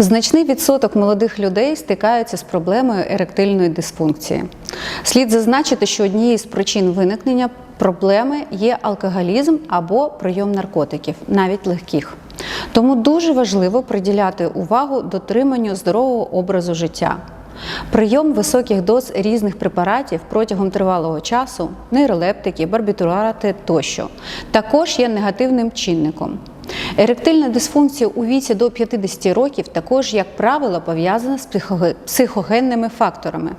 Значний відсоток молодих людей стикаються з проблемою еректильної дисфункції. Слід зазначити, що однією з причин виникнення проблеми є алкоголізм або прийом наркотиків, навіть легких. Тому дуже важливо приділяти увагу дотриманню здорового образу життя. Прийом високих доз різних препаратів протягом тривалого часу, нейролептики, барбітурати тощо, також є негативним чинником. Еректильна дисфункція у віці до 50 років також, як правило, пов'язана з психогенними факторами.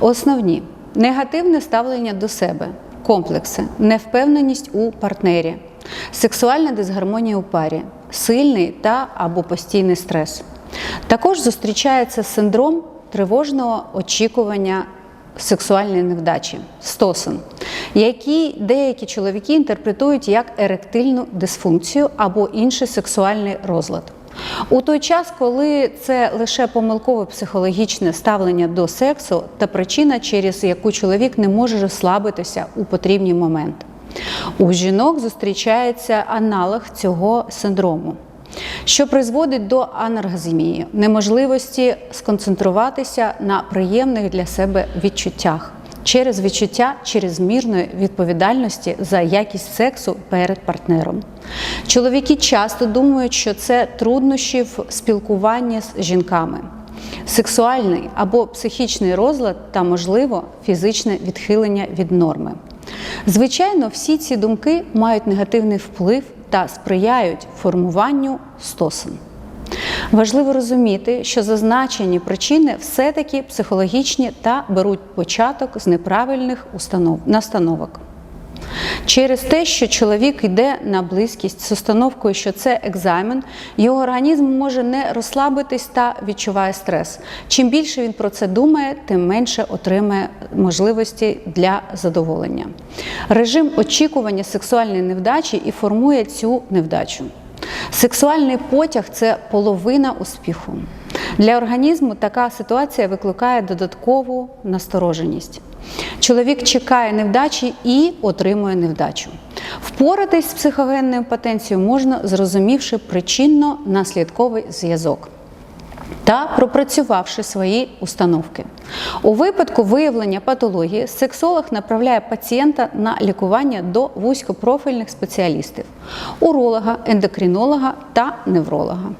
Основні. Негативне ставлення до себе, комплекси, невпевненість у партнері, сексуальна дисгармонія у парі, сильний та або постійний стрес. Також зустрічається синдром тривожного очікування сексуальної невдачі. Стосун, які деякі чоловіки інтерпретують як еректильну дисфункцію або інший сексуальний розлад. У той час, коли це лише помилкове психологічне ставлення до сексу та причина, через яку чоловік не може розслабитися у потрібний момент. У жінок зустрічається аналог цього синдрому що призводить до анаргазмії, неможливості сконцентруватися на приємних для себе відчуттях через відчуття чрезмірної відповідальності за якість сексу перед партнером. Чоловіки часто думають, що це труднощі в спілкуванні з жінками. Сексуальний або психічний розлад та, можливо, фізичне відхилення від норми. Звичайно, всі ці думки мають негативний вплив та сприяють формуванню стосун. Важливо розуміти, що зазначені причини все-таки психологічні та беруть початок з неправильних установ, настановок. Через те, що чоловік йде на близькість з установкою, що це екзамен, його організм може не розслабитись та відчуває стрес. Чим більше він про це думає, тим менше отримає можливості для задоволення. Режим очікування сексуальної невдачі і формує цю невдачу. Сексуальний потяг це половина успіху. Для організму така ситуація викликає додаткову настороженість. Чоловік чекає невдачі і отримує невдачу. Впоратись з психогенною потенцією можна, зрозумівши причинно-наслідковий зв'язок та пропрацювавши свої установки. У випадку виявлення патології сексолог направляє пацієнта на лікування до вузькопрофільних спеціалістів уролога, ендокринолога та невролога.